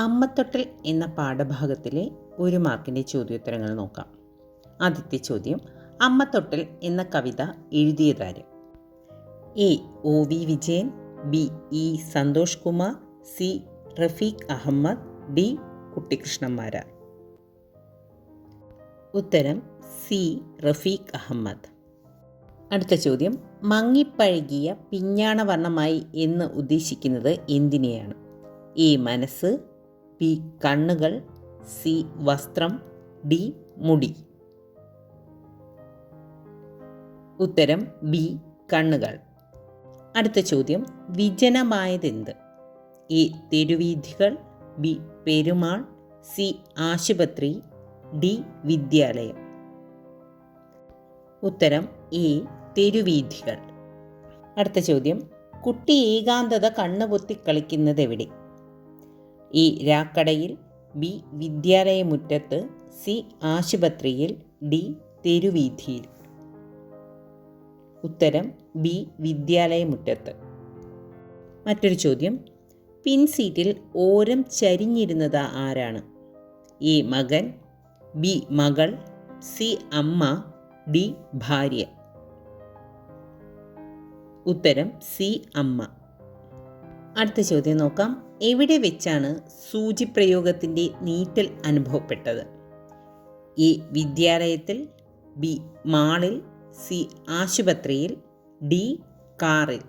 അമ്മത്തൊട്ടിൽ എന്ന പാഠഭാഗത്തിലെ ഒരു മാർക്കിന്റെ ചോദ്യോത്തരങ്ങൾ നോക്കാം. ആദ്യത്തെ ചോദ്യം അമ്മത്തൊട്ടൽ എന്ന കവിത എഴുതിയതാര് A O V Vijayan B E Santhosh Kumar C Rafeeq Ahmed D Kuttikrishnamarar ഉത്തരം സി റഫീഖ് അഹമ്മദ്. അടുത്ത ചോദ്യം മങ്ങിപ്പഴകിയ പിഞ്ഞാണവർണമായി എന്ന് ഉദ്ദേശിക്കുന്നത് എന്തിനെയാണ്? എ മനസ്സ് ബി കണ്ണുകൾ സി വസ്ത്രം ഡി മുടി. ഉത്തരം ബി കണ്ണുകൾ. അടുത്ത ചോദ്യം വിജനമായതെന്ത്? എ തെരുവീഥികൾ ബി പെരുമാൾ സി ആശുപത്രി ഡി വിദ്യാലയം. ഉത്തരം എ തെരുവീഥികൾ. അടുത്ത ചോദ്യം കുട്ടി ഏകാന്തത കണ്ണുപൊത്തി കളിക്കുന്നത് എവിടെ എ രാക്കടയിൽ ബി വിദ്യാലയമുറ്റത്ത് സി ആശുപത്രിയിൽ ഡി തെരുവീഥിയിൽ. ഉത്തരം ബി വിദ്യാലയമുറ്റത്ത്. മറ്റൊരു ചോദ്യം. പിൻസീറ്റിൽ ഓരം ചരിഞ്ഞിരുന്നത് ആരാണ്? എ മകൻ ബി മകൾ സി അമ്മ ഡി ഭാര്യ. ഉത്തരം സി അമ്മ. അടുത്ത ചോദ്യം നോക്കാം. എവിടെ വെച്ചാണ് സൂചിപ്രയോഗത്തിന്റെ നീറ്റൽ അനുഭവപ്പെട്ടത്? എ വിദ്യാലയത്തിൽ ബി മാളിൽ സി ആശുപത്രിയിൽ ഡി കാറിൽ.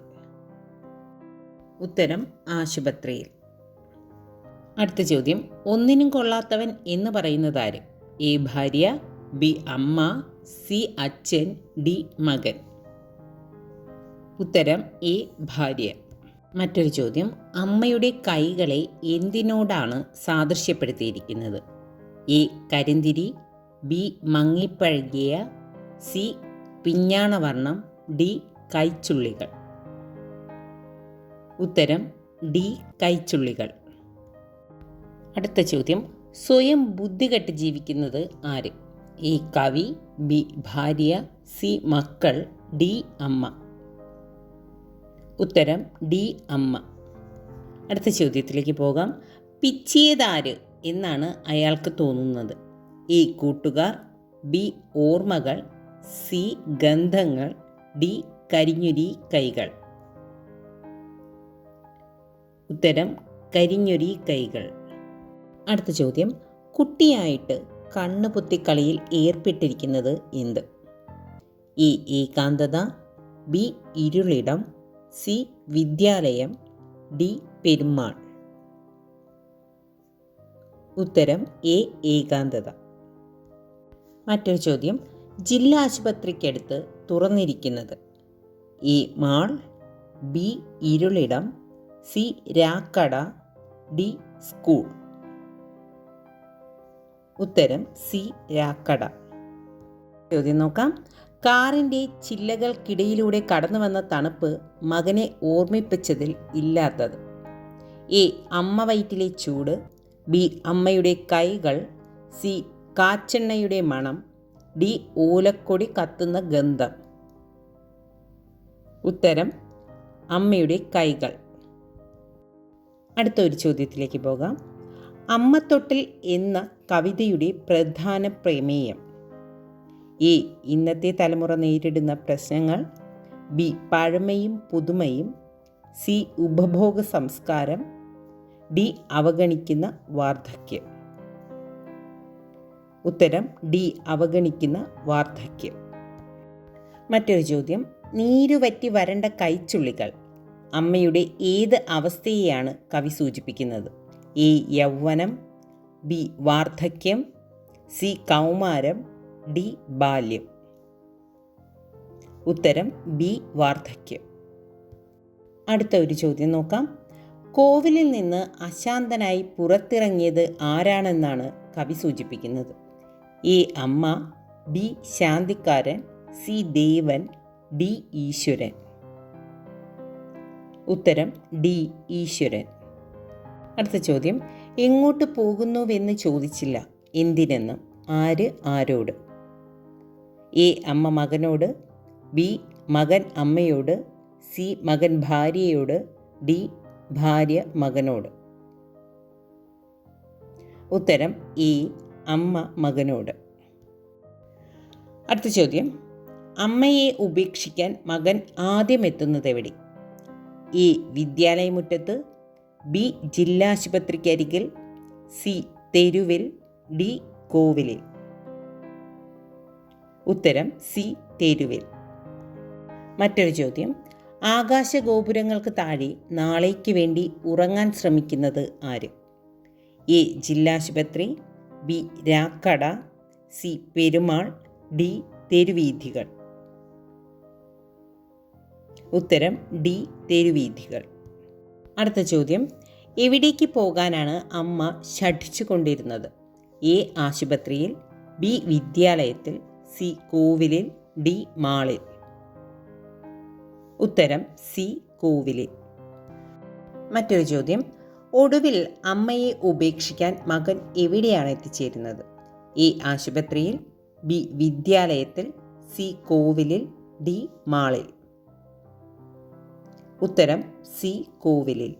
ഉത്തരം ആശുപത്രിയിൽ. അടുത്ത ചോദ്യം ഒന്നിനും കൊള്ളാത്തവൻ എന്ന് പറയുന്നത് ആര്? എ ഭാര്യ ബി അമ്മ സി അച്ഛൻ ഡി മകൻ. ഉത്തരം എ ഭാര്യ. മറ്റൊരു ചോദ്യം. അമ്മയുടെ കൈകളെ എന്തിനോടാണ് സാദൃശ്യപ്പെടുത്തിയിരിക്കുന്നത്? എ. കരിന്തിരി ബി. മങ്ങിപ്പഴകിയ സി. പിഞ്ഞാണവർണം ഡി. കൈച്ചുള്ളികൾ. ഉത്തരം ഡി. കൈച്ചുള്ളികൾ. അടുത്ത ചോദ്യം. സ്വയം ബുദ്ധികെട്ട് ജീവിക്കുന്നത് ആര്? എ. കവി ബി. ഭാര്യ സി. മക്കൾ ഡി. അമ്മ. ഉത്തരം ഡി അമ്മ. അടുത്ത ചോദ്യത്തിലേക്ക് പോകാം. പിച്ചിയതാര് എന്നാണ് അയാൾക്ക് തോന്നുന്നത്. എ കൂട്ടുകാർ ബി ഓർമ്മകൾ സി ഗന്ധങ്ങൾ ഡി കരിഞ്ഞൊരി കൈകൾ. ഉത്തരം കരിഞ്ഞൊരി കൈകൾ. അടുത്ത ചോദ്യം കുട്ടിയായിട്ട് കണ്ണുപൊത്തിക്കളിയിൽ ഏർപ്പെട്ടിരിക്കുന്നത് എന്ത്? എ ഏകാന്തത ബി ഇരുളിടം സി വിദ്യാലയം ഡി പെരുമാൾ. ഉത്തരം എ ഏകാന്തത. മറ്റൊരു ചോദ്യം ജില്ലാ ആശുപത്രിക്കടുത്ത് തുറന്നിരിക്കുന്നത്. എ മാൾ ബി ഇരുളിടം സി രാക്കട ഡി സ്കൂൾ. ഉത്തരം സി രാക്കട. ചോദ്യം നോക്കാം കാറിന്റെ ചില്ലകൾക്കിടയിലൂടെ കടന്നു വന്ന തണുപ്പ് മകനെ ഓർമ്മിപ്പിച്ചതിൽ ഇല്ലാത്തത്. എ. അമ്മ വയറ്റിലെ ചൂട്. ബി. അമ്മയുടെ കൈകൾ. സി. കാച്ചെണ്ണയുടെ മണം. ഡി. ഓലക്കൊടി കത്തുന്ന ഗന്ധം. ഉത്തരം. അമ്മയുടെ കൈകൾ. അടുത്ത ഒരു ചോദ്യത്തിലേക്ക് പോകാം. അമ്മത്തൊട്ടിൽ എന്ന കവിതയുടെ പ്രധാന പ്രമേയം. എ ഇന്നത്തെ തലമുറ നേരിടുന്ന പ്രശ്നങ്ങൾ ബി പഴമയും പുതുമയും സി ഉപഭോഗ സംസ്കാരം ഡി അവഗണിക്കുന്ന വാർദ്ധക്യം. ഉത്തരം ഡി അവഗണിക്കുന്ന വാർദ്ധക്യം. മറ്റൊരു ചോദ്യം നീരുവറ്റി വരണ്ട കൈച്ചുള്ളികൾ അമ്മയുടെ ഏത് അവസ്ഥയെയാണ് കവി സൂചിപ്പിക്കുന്നത്? എ യൗവനം ബി വാർദ്ധക്യം സി കൗമാരം ഡി ബാല്യം. ഉത്തരം ബി വാർദ്ധക്യം. അടുത്ത ഒരു ചോദ്യം നോക്കാം. കോവിലിൽ നിന്ന് അശാന്തനായി പുറത്തിറങ്ങിയത് ആരാണെന്നാണ് കവി സൂചിപ്പിക്കുന്നത്. എ അമ്മ ബി ശാന്തിക്കാരൻ സി ദേവൻ ഡി ഈശ്വരൻ. ഉത്തരം ഡി ഈശ്വരൻ. അടുത്ത ചോദ്യം. എങ്ങോട്ട് പോകുന്നുവെന്ന് ചോദിച്ചില്ല. എന്തിനെന്ന്. ആര് ആരോട്. എ അമ്മ മകനോട് ബി മകൻ അമ്മയോട് സി മകൻ ഭാര്യയോട് ഡി ഭാര്യ മകനോട്. ഉത്തരം എ അമ്മ മകനോട്. അടുത്ത ചോദ്യം. അമ്മയെ ഉപേക്ഷിക്കാൻ മകൻ ആദ്യം എത്തുന്നത് എവിടെ? എ വിദ്യാലയമുറ്റത്ത് ബി ജില്ലാശുപത്രിക്കരികിൽ സി തെരുവിൽ ഡി കോവിലിൽ. ഉത്തരം സി തെരുവിൽ. മറ്റൊരു ചോദ്യം. ആകാശഗോപുരങ്ങൾക്ക് താഴെ നാളേക്ക് വേണ്ടി ഉറങ്ങാൻ ശ്രമിക്കുന്നത് ആര്? എ ജില്ലാശുപത്രി ബി രാക്കട സി പെരുമാൾ ഡി തെരുവീഥികൾ. ഉത്തരം ഡി തെരുവീഥികൾ. അടുത്ത ചോദ്യം. എവിടേക്ക് പോകാനാണ് അമ്മ ഷഠിച്ചു കൊണ്ടിരുന്നത് എ ആശുപത്രിയിൽ ബി വിദ്യാലയത്തിൽ സി കോവിലിൽ ഡി മാളിൽ. ഉത്തരം സി കോവിലിൽ മറ്റൊരു ചോദ്യം. ഒടുവിൽ അമ്മയെ ഉപേക്ഷിക്കാൻ മകൻ എവിടെയാണ് എത്തിച്ചേരുന്നത്? എ ആശുപത്രിയിൽ ബി വിദ്യാലയത്തിൽ സി കോവിലിൽ ഡി മാളിൽ. ഉത്തരം സി കോവിലിൽ